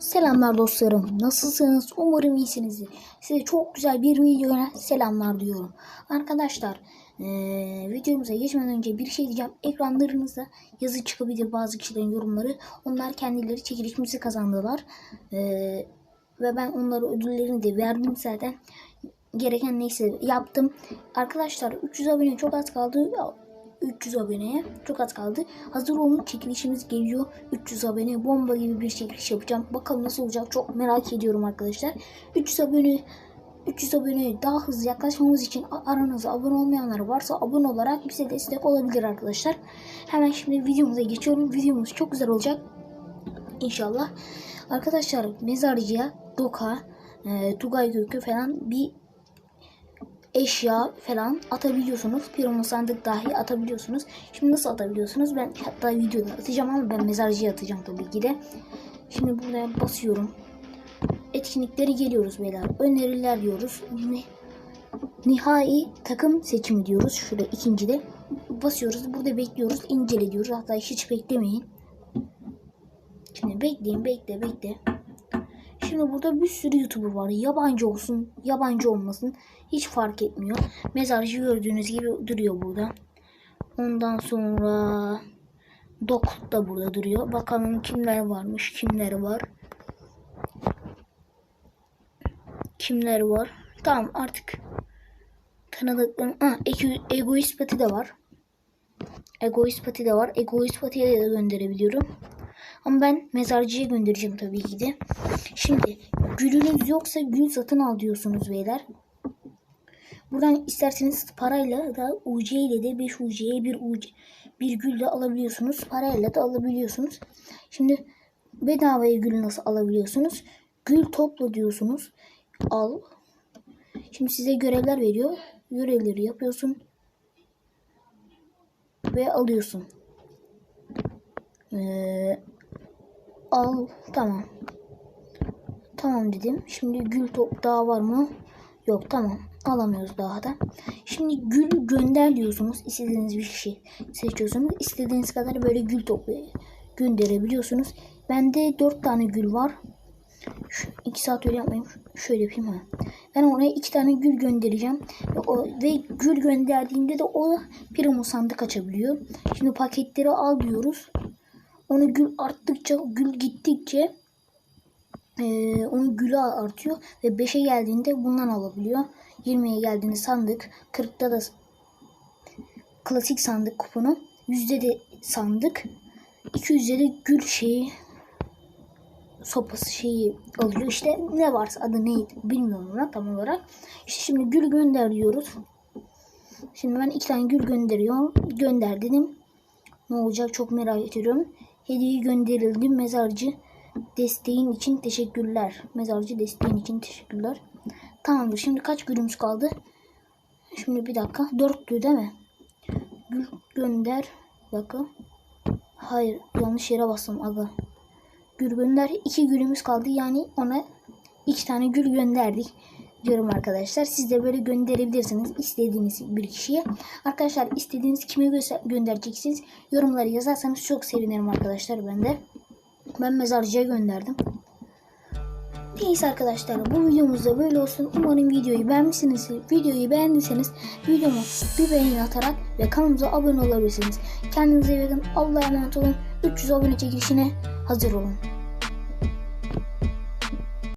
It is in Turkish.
Selamlar dostlarım. Nasılsınız? Umarım iyisinizdir. Size çok güzel bir videoya selamlar diyorum. Arkadaşlar eee videomuza geçmeden önce bir şey diyeceğim. Ekranlarınızda yazı çıkabilir bazı kişilerin yorumları. Onlar kendileri çekilişimizi kazandılar. Eee, ve ben onlara ödüllerini de verdim zaten. Gereken neyse yaptım. Arkadaşlar 300 abone çok az kaldı. 300 aboneye çok az kaldı. Hazır olun çekilişimiz geliyor. 300 abone bomba gibi bir çekiliş yapacağım. Bakalım nasıl olacak çok merak ediyorum arkadaşlar. 300 abone 300 aboneye daha hızlı yaklaşmamız için aranızda abone olmayanlar varsa abone olarak bize destek olabilir arkadaşlar. Hemen şimdi videomuza geçiyorum. Videomuz çok güzel olacak. İnşallah. Arkadaşlar mezarcıya Doka, e, Tugay Gökü falan bir eşya falan atabiliyorsunuz. Piromo sandık dahi atabiliyorsunuz. Şimdi nasıl atabiliyorsunuz? Ben hatta videoda atacağım ama ben mezarcıya atacağım tabii ki de. Şimdi buraya basıyorum. Etkinlikleri geliyoruz beyler. Öneriler diyoruz. Nihai takım seçimi diyoruz. Şurada ikincide. Basıyoruz. Burada bekliyoruz. İncele diyoruz. Hatta hiç beklemeyin. Şimdi bekleyin bekle bekle. Şimdi burada bir sürü YouTuber var. Yabancı olsun, yabancı olmasın hiç fark etmiyor. Mezarcı gördüğünüz gibi duruyor burada. Ondan sonra Dok da burada duruyor. Bakalım kimler varmış, kimler var. Kimler var? Tamam artık tanıdıklarım. Ha, ego, egoist pati de var. Egoist pati de var. Egoist patiye de gönderebiliyorum. Ama ben mezarcıya göndereceğim tabii ki de. Şimdi gülünüz yoksa gül satın al diyorsunuz beyler. Buradan isterseniz parayla da UC ile de 5 UC'ye bir UC, bir gül de alabiliyorsunuz. Parayla da alabiliyorsunuz. Şimdi bedavaya gül nasıl alabiliyorsunuz? Gül topla diyorsunuz. Al. Şimdi size görevler veriyor. Görevleri yapıyorsun. Ve alıyorsun. Ee, al. Tamam. Tamam dedim. Şimdi gül top daha var mı? Yok tamam. Alamıyoruz daha da. Şimdi gül gönder diyorsunuz. İstediğiniz bir şey seçiyorsunuz. İstediğiniz kadar böyle gül topu gönderebiliyorsunuz. Bende 4 tane gül var. Şu, 2 saat öyle yapmayayım. Şöyle yapayım ha. Ben oraya 2 tane gül göndereceğim. O, ve gül gönderdiğimde de o primo sandık açabiliyor. Şimdi paketleri al diyoruz. Onu gül arttıkça, gül gittikçe ee, onun gülü artıyor ve 5'e geldiğinde bundan alabiliyor. 20'ye geldiğinde sandık, 40'ta da klasik sandık kuponu, yüzde de sandık, 200'de de gül şeyi sopası şeyi alıyor. İşte ne varsa adı neydi bilmiyorum ona tam olarak. İşte şimdi gül gönder diyoruz. Şimdi ben iki tane gül gönderiyorum. Gönder dedim. Ne olacak çok merak ediyorum. Hediye gönderildi mezarcı desteğin için teşekkürler. Mezarcı desteğin için teşekkürler. Tamamdır. Şimdi kaç gülümüz kaldı? Şimdi bir dakika. Dörtlü değil mi? Gül gönder. Bir dakika. Hayır. Yanlış yere bastım aga. Gül gönder. iki gülümüz kaldı. Yani ona iki tane gül gönderdik diyorum arkadaşlar. Siz de böyle gönderebilirsiniz istediğiniz bir kişiye. Arkadaşlar istediğiniz kime gö- göndereceksiniz yorumları yazarsanız çok sevinirim arkadaşlar ben de. Ben mezarcıya gönderdim. Neyse arkadaşlar bu videomuz da böyle olsun. Umarım videoyu beğenmişsiniz. Videoyu beğendiyseniz videomu bir beğeni atarak ve kanalımıza abone olabilirsiniz. Kendinize iyi bakın. Allah'a emanet olun. 300 abone çekilişine hazır olun.